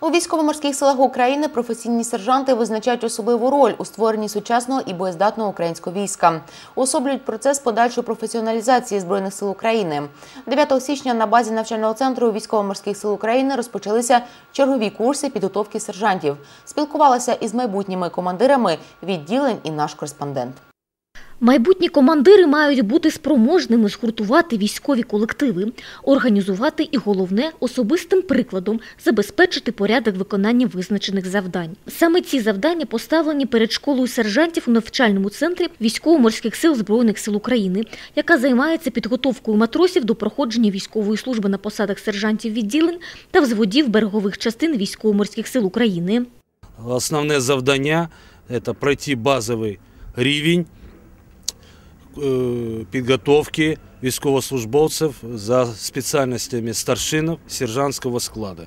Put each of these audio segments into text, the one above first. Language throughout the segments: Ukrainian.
У військово-морських силах України професійні сержанти визначають особливу роль у створенні сучасного і боєздатного українського війська. Уособлюють процес подальшої професіоналізації збройних сил України. 9 січня на базі навчального центру військово-морських сил України розпочалися чергові курси підготовки сержантів. Спілкувалася із майбутніми командирами відділень і наш кореспондент. Майбутні командири мають бути спроможними згуртувати військові колективи, організувати і головне особистим прикладом забезпечити порядок виконання визначених завдань. Саме ці завдання поставлені перед школою сержантів у навчальному центрі військово-морських сил збройних сил України, яка займається підготовкою матросів до проходження військової служби на посадах сержантів відділень та взводів берегових частин військово-морських сил України. Основне завдання це пройти базовий рівень підготовки військовослужбовців за спеціальностями старшинів сержантського складу.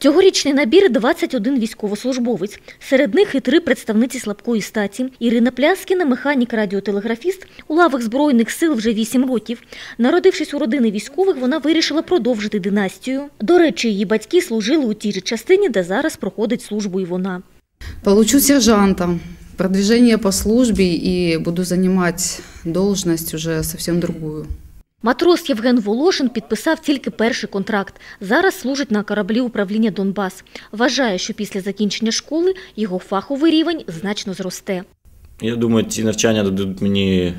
Цьогорічний набір – 21 військовослужбовець. Серед них і три представниці слабкої статі. Ірина Пляскіна, механік-радіотелеграфіст, у лавах Збройних сил вже 8 років. Народившись у родини військових, вона вирішила продовжити династію. До речі, її батьки служили у тій же частині, де зараз проходить службу і вона. Получу сержанта, продвижение по службе и буду занимать должность уже совсем другую. Матрос Євген Волошин підписав тільки перший контракт. Зараз служить на кораблі управління «Донбас». Вважає, що після закінчення школи його фаховий рівень значно зросте. Я думаю, ці навчання дадуть мені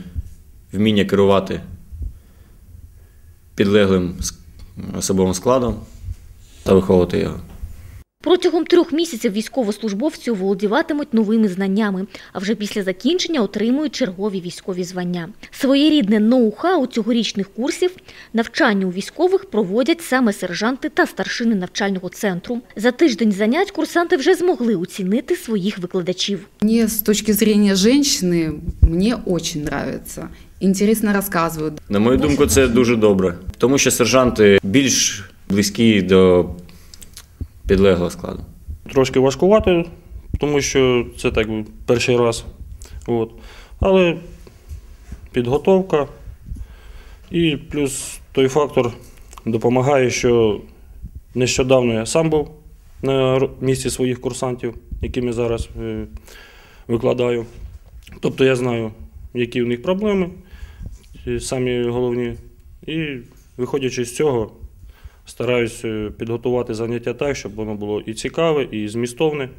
вміння керувати підлеглим особовим складом та виховувати його. Протягом трьох місяців військовослужбовці володіватимуть новими знаннями, а вже після закінчення отримують чергові військові звання. Своєрідне ноу-хау цьогорічних курсів навчання у військових проводять саме сержанти та старшини навчального центру. За тиждень занять курсанти вже змогли оцінити своїх викладачів. Мне с точки зрения женщины, мне очень нравится. Интересно рассказывают. На мою думку, це дуже добре, тому що сержанти більш близькі до підлеглого складу. Трошки важкувато, тому що це так перший раз. От. Але підготовка і плюс той фактор допомагає, що нещодавно я сам був на місці своїх курсантів, якими зараз е, викладаю. Тобто я знаю, які у них проблеми, е, самі головні. І виходячи з цього, стараюсь е, підготувати заняття так, щоб воно було і цікаве, і змістовне.